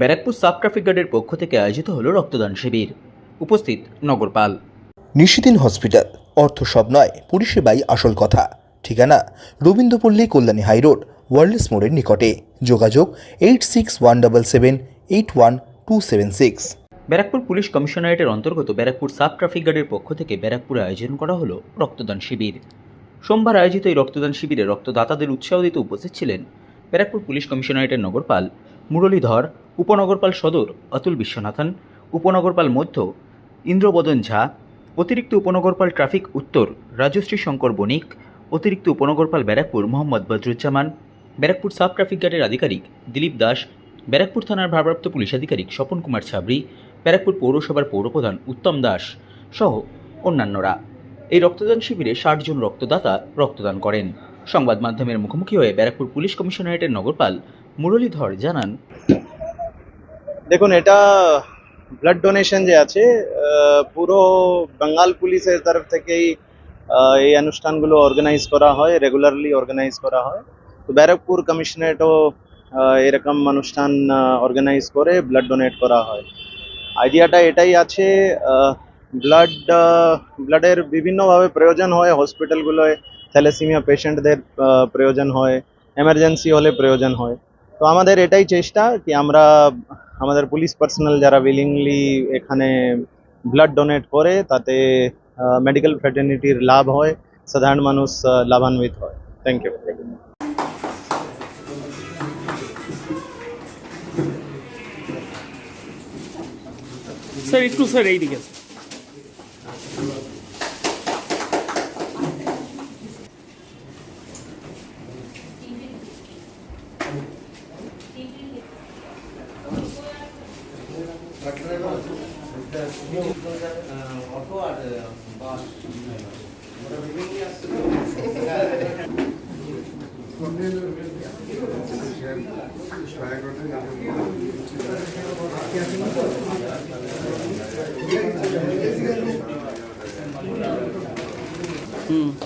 Barrackpore sub traffic গার্ডের পক্ষ থেকে আয়োজিত হলো রক্তদান শিবির। উপস্থিত নগরপাল। নিশিদিন হসপিটাল। অর্থ সব নয় পরিষেবাই আসল কথা। ঠিকানা রবীন্দ্রপল্লী কল্যাণী হাইরোড ওয়ার্ল্ডস মোড়ের নিকটে। যোগাযোগ eight six one double seven eight one two seven six. Barrackpore police কমিশনারেটের অন্তর্গত ব্যারাকপুর সাব ট্রাফিক গার্ডের পক্ষ থেকে ব্যারাকপুরে আয়োজন করা হলো রক্তদান শিবির। সোমবার আয়োজিত এই রক্তদান শিবিরে রক্তদাতাদের উৎসাহ দিতে উপস্থিত ছিলেন ব্যারাকপুর পুলিশ কমিশনারেটের নগরপাল মুরলীধর, উপনগরপাল সদর, অতুল বিশ্বনাথন, উপনগরপাল মধ্য, ইন্দ্রবদন ঝা, অতিরিক্ত উপনগরপাল ট্রাফিক উত্তর, রাজশ্রী শঙ্কর বণিক, অতিরিক্ত উপনগরপাল ব্যারাকপুর মোহাম্মদ বদরুজ্জামান, ব্যারাকপুর সাব ট্রাফিক গার্ডের আধিকারিক দিলীপ দাস, ব্যারাকপুর থানার ভারপ্রাপ্ত পুলিশ আধিকারিক স্বপন কুমার ছাবড়ি, ব্যারাকপুর পৌরসভার পৌরপ্রধান উত্তম দাস সহ অন্যান্যরা। এই রক্তদান শিবিরে ষাট জন রক্তদাতা রক্তদান করেন। সংবাদ মাধ্যমের মুখোমুখি হয়ে ব্যারাকপুর পুলিশ কমিশনারেটের নগরপাল মুরলীধর, জানান। দেখুন, এটা ব্লাড ডোনেশন যে আছে পুরো বেঙ্গল পুলিশের তরফ থেকেই এই অনুষ্ঠানগুলো অর্গানাইজ করা হয় রেগুলারলি অর্গানাইজ করা হয়। তো ব্যারাকপুর কমিশনারেটও এরকম অনুষ্ঠান অর্গানাইজ করে ব্লাড ডোনেট করা হয়। আইডিয়াটা এটাই আছে ব্লাড ব্লাডের বিভিন্নভাবে প্রয়োজন হয় হসপিটালগুলোয় থ্যালাসিমিয়া পেশেন্টদের প্রয়োজন হয় এমার্জেন্সি হলে প্রয়োজন হয়। তো আমাদের এটাই চেষ্টা কি আমরা, আমাদের পুলিশ পার্সোনাল যারা উইলিংলি এখানে ব্লাড ডোনেট করে, তাতে মেডিকেল ফ্রেটার্নিটির লাভ হয়, সাধারণ মানুষ লাভান্বিত হয়। থ্যাংক ইউ স্যার একটু স্যার এইদিকে। অটো আর বাস হুম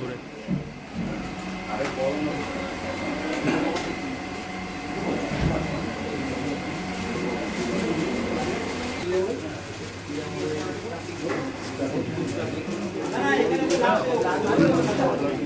করে 何?